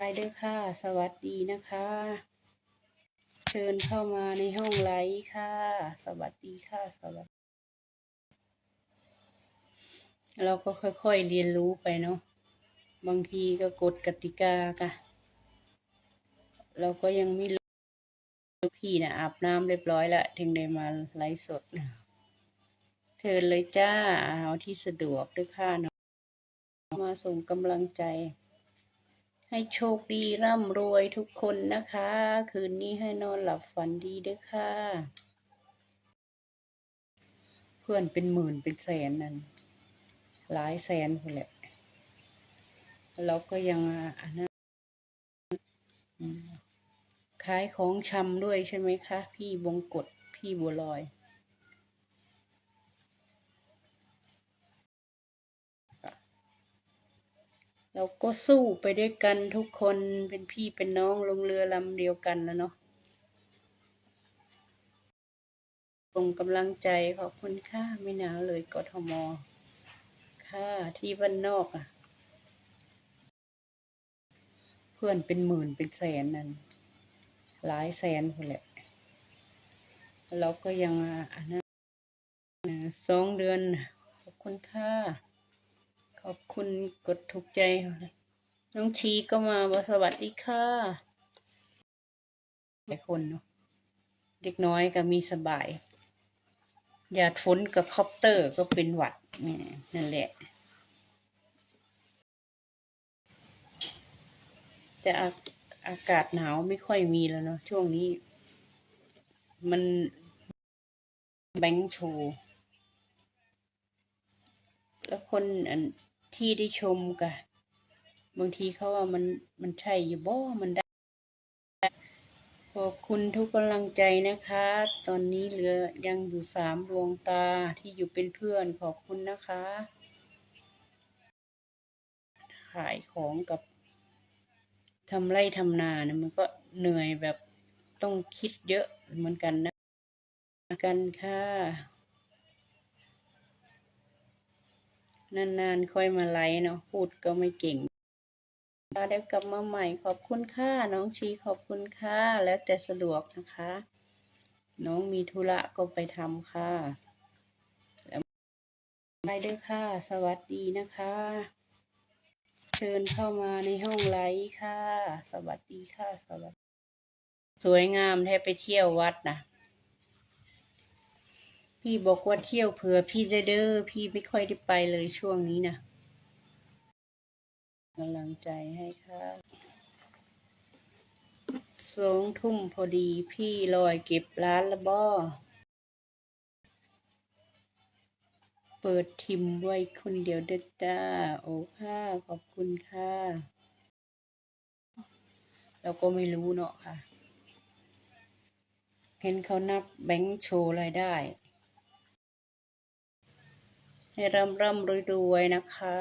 ไปเด้อค่ะ สวัสดีนะคะ เชิญเข้ามาในห้องไลฟ์ค่ะ สวัสดีค่ะ สวัสดี เราก็ค่อยๆเรียนรู้ไปเนาะ บางทีก็กฎกติกาค่ะ เราก็ยังไม่รู้พี่นะอาบน้ำเรียบร้อยแล้วถึงได้มาไลฟ์สด เชิญเลยจ้า เอาที่สะดวกด้วยค่ะเนาะมาส่งกำลังใจ ให้โชคดีร่ำรวยทุกคนนะคะ คืนนี้ให้นอนหลับฝันดีด้วยค่ะ เพื่อนเป็นหมื่นเป็นแสนนั่นหลายแสนคนแหละเราก็ยังอันนั้นขายของชำด้วยใช่ไหมคะ พี่บงกฎพี่บัวลอย เราก็สู้ไปด้วยกันทุกคนเป็นพี่เป็นน้องลงเรือลำเดียวกันแล้วเนาะส่งกำลังใจขอบคุณค่ะไม่หนาวเลยกทมค่ะที่บ้านนอกอะ เพื่อนเป็นหมื่นเป็นแสนนั่นหลายแสนคนแหละเราก็ยังอันนั้นสองเดือนขอบคุณค่ะ ขอบคุณกดถูกใจ น้องชีก็มาบสวัสดีค่ะหลายคนเนาะเด็กน้อยก็มีสบาย หยาดฝนกับคอปเตอร์ก็เป็นหวัดนั่นแหละ แต่อาอากาศหนาวไม่ค่อยมีแล้วเนาะช่วงนี้ มันแบงค์โชว์ แล้วคนอันที่ได้ชมกะบางทีเขาว่ามันมันใช่อยู่บ่ มันได้ ขอบคุณทุกกำลังใจนะคะ ตอนนี้เหลือยังอยู่สามดวงตาที่อยู่เป็นเพื่อนขอบคุณนะคะ ขายของกับทำไร่ทำนาเนี่ยมันก็เหนื่อยแบบต้องคิดเยอะเหมือนกันนะกันค่ะ นานๆค่อยมาไลฟ์เนาะพูดก็ไม่เก่งเดี๋ยวกลับมาใหม่ขอบคุณค่ะน้องชีขอบคุณค่ะแล้วแต่สะดวกนะคะ น้องมีธุระก็ไปทำค่ะแล้วไปด้วยค่ะ สวัสดีนะคะ เชิญเข้ามาในห้องไลฟ์ค่ะ สวัสดีค่ะสวัสดี สวยงามแทบไปเที่ยววัดนะ พี่บอกว่าเที่ยวเผื่อพี่ได้เด้อพี่ไม่ค่อยได้ไปเลยช่วงนี้นะกำลังใจให้ค่ะสองทุ่มพอดีพี่ลอยเก็บร้านละบ่เปิดทิมไว้คนเดียวเด็ดจ้า โอ้ค่ะขอบคุณค่ะ เราก็ไม่รู้เนาะค่ะ เห็นเขานับแบงค์โชว์รายได้ ให้ร่ำร่ำรวยรวยๆนะคะ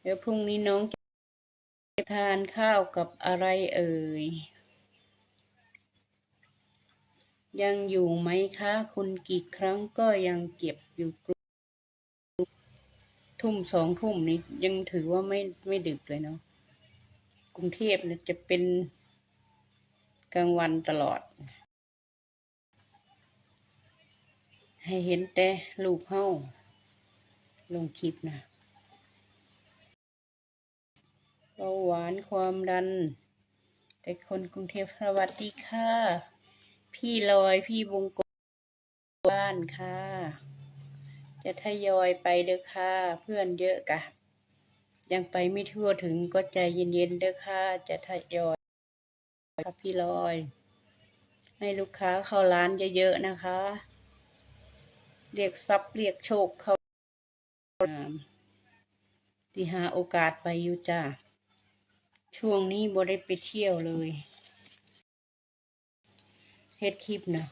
เดี๋ยวพรุ่งนี้น้องจะทานข้าวกับอะไรเอ่ย ยังอยู่ไหมคะคุณกี่ครั้งก็ยังเก็บอยู่กรุทุ่มสองทุ่มนี้ยังถือว่าไม่ไม่ดึกเลยเนาะกรุงเทพเนี่ยจะเป็นกลางวันตลอด ให้เห็นแต่ลูกเฮ้าลงคลิปนะเบาหวานความดัน แต่คนกรุงเทพสวัสดีค่ะ พี่ลอยพี่วงกบบ้านค่ะ จะทยอยไปเด้อค่ะ เพื่อนเยอะกะ ยังไปไม่ทั่วถึงก็ใจเย็นๆเด้อค่ะ จะทยอยค่ะพี่ลอย ให้ลูกค้าเข้าร้านเยอะๆนะคะ เรียกทรัพย์เรียกโชคเขาที่หาโอกาสไปอยู่จ้าช่วงนี้บ่ได้ไปเที่ยวเลยเฮ็ดคลิปนะ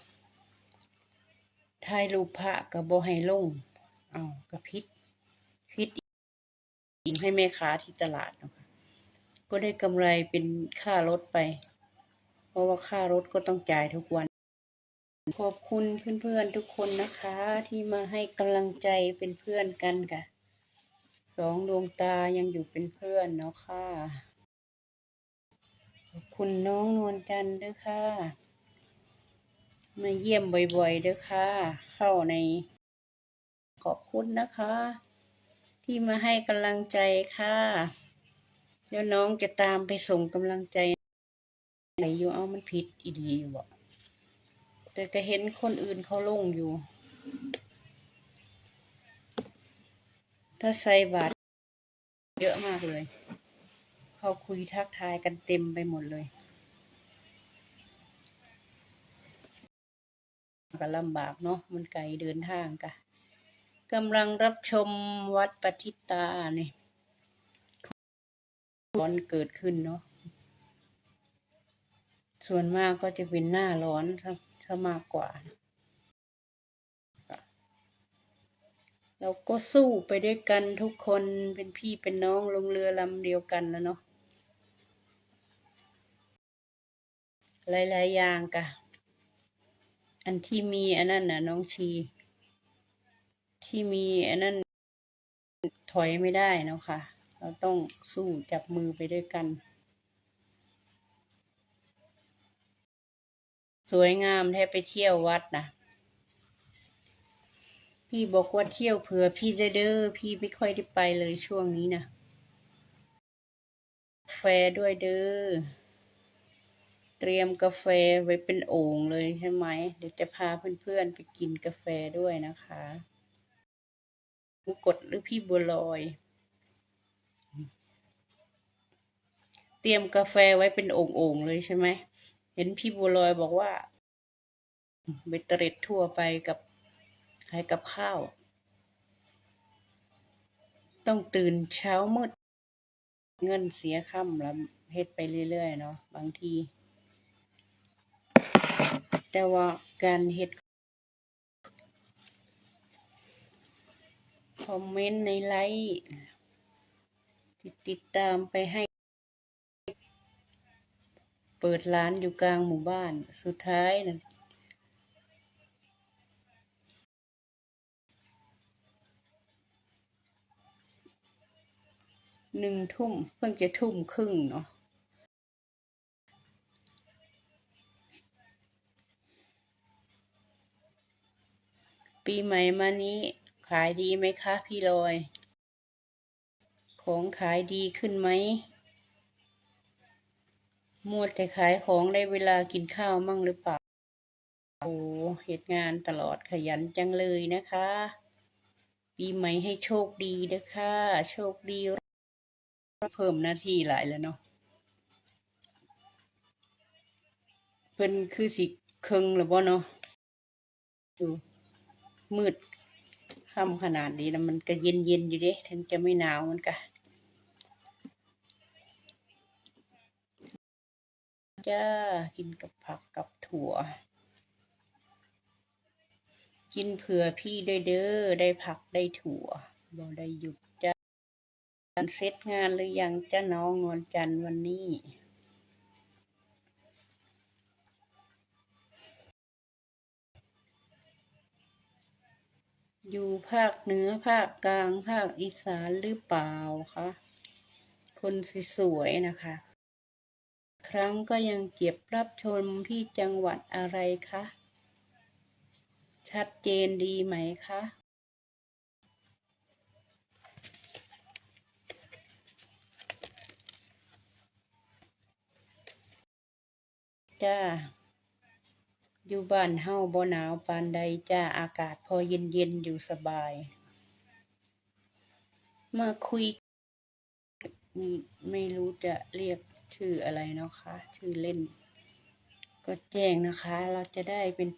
ถ่ายรูปพระกับบ่ให้ลง เอากับพิษพิษอีกให้แม่ค้าที่ตลาดเนาะคะก็ได้กำไรเป็นค่ารถไป เพราะว่าค่ารถก็ต้องจ่ายทุกวัน ขอบคุณเพื่อนๆทุกคนนะคะ ที่มาให้กำลังใจเป็นเพื่อนกันค่ะสองดวงตายังอยู่เป็นเพื่อนเนาะค่ะ ขอบคุณน้องนวลจันทร์ด้วยค่ะ มาเยี่ยมบ่อยๆด้วยค่ะ เข้าใน ขอบคุณนะคะ ที่มาให้กำลังใจค่ะ เดี๋ยวน้องจะตามไปส่งกำลังใจไหนอยู่เอามันผิดอีดีอยู่บ่ แต่ก็เห็นคนอื่นเขาลงอยู่ ถ้าใส่บาตรเยอะมากเลย เขาคุยทักทายกันเต็มไปหมดเลยก็ลำบากเนาะมันไกลเดินทางกะกำลังรับชมวัดปฏิตาเนี่ยร้อนเกิดขึ้นเนาะส่วนมากก็จะเป็นหน้าร้อนซะ ซะมากกว่า เราก็สู้ไปด้วยกันทุกคนเป็นพี่เป็นน้องลงเรือลำเดียวกันแล้วเนาะหลายๆอย่างกะ อันที่มีอันนั้นน่ะน้องชี ที่มีอันนั้นถอยไม่ได้เนาะค่ะเราต้องสู้จับมือไปด้วยกัน สวยงามแทบไปเที่ยววัดนะพี่บอกว่าเที่ยวเผื่อพี่เด้อเด้อพี่ไม่ค่อยได้ไปเลยช่วงนี้นะกาแฟด้วยเด้อเตรียมกาแฟไว้เป็นโอ่งเลยใช่ไหม เดี๋ยวจะพาเพื่อนๆไปกินกาแฟด้วยนะคะกดหรือพี่บัวลอย เตรียมกาแฟไว้เป็นโอ่งๆเลยใช่ไหม เห็นพี่บัวลอยบอกว่าเบตเตอร์เรดทั่วไปกับขายกับข้าว ต้องตื่นเช้ามืด เงินเสียค่ำแล้วเฮ็ดไปเรื่อยๆเนาะบางที แต่ว่าการเฮ็ดคอมเมนต์ในไลฟ์ติดตามไปให้ เปิดร้านอยู่กลางหมู่บ้าน สุดท้ายนะหนึ่งทุ่มเพิ่งจะทุ่มครึ่งเนาะปีใหม่มานี้ขายดีไหมคะพี่ลอย ของขายดีขึ้นไหม มัวแต่ขายของได้เวลากินข้าวมั่งหรือเปล่า โอ้เหตุงานตลอดขยันจังเลยนะคะ ปีใหม่ให้โชคดีนะคะ โชคดีเพิ่มหน้าที่หลายแล้วเนาะเป็นคือสิเคิงหรือบ่เนาะดูมืดค่ำขนาดนี้นะมันก็เย็นเย็นอยู่เด้ถึงจะไม่หนาวมันก็ จ้า กินกับผักกับถั่ว กินเผื่อพี่ด้วยเด้อ ได้ผักได้ถั่วบ่ได้หยุดจ้าเสร็จงานหรือยังจ้าน้องนวลจันทร์วันนี้อยู่ภาคเหนือภาคกลางภาคอีสานหรือเปล่าคะ คนสวยๆนะคะ ครั้งก็ยังเก็บรับชมที่จังหวัดอะไรคะ ชัดเจนดีไหมคะจ้า อยู่บ้านเฮาบ่หนาวปานใดจ้า อากาศพอเย็นเย็นอยู่สบาย มาคุย ไม่รู้จะเรียกชื่ออะไรเนาะคะ ชื่อเล่น ก็แจ้งนะคะ เราจะได้เป็น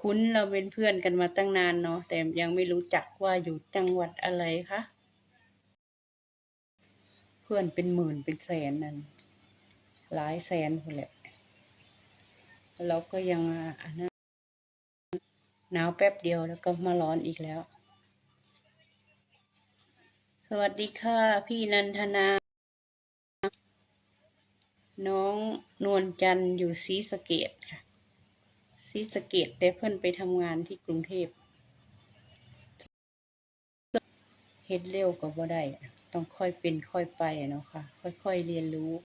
คุ้นเราเป็นเพื่อนกันมาตั้งนานเนาะแต่ยังไม่รู้จักว่าอยู่จังหวัดอะไรคะเพื่อนเป็นหมื่นเป็นแสนนั่นหลายแสนคนแหละเราก็ยังอันนั้นหนาวแป๊บเดียวแล้วก็มาร้อนอีกแล้ว วัสดีค่ะ พี่นันทนา น้องนวลจันอยู่ศรีสะเกดค่ะศรีสะเกดแต่เพื่อนไปทำงานที่กรุงเทพเฮ็ดเร็วก็บ่ได้ ต้องค่อยเป็นค่อยไปเนาะค่ะ ค่อยๆเรียนรู้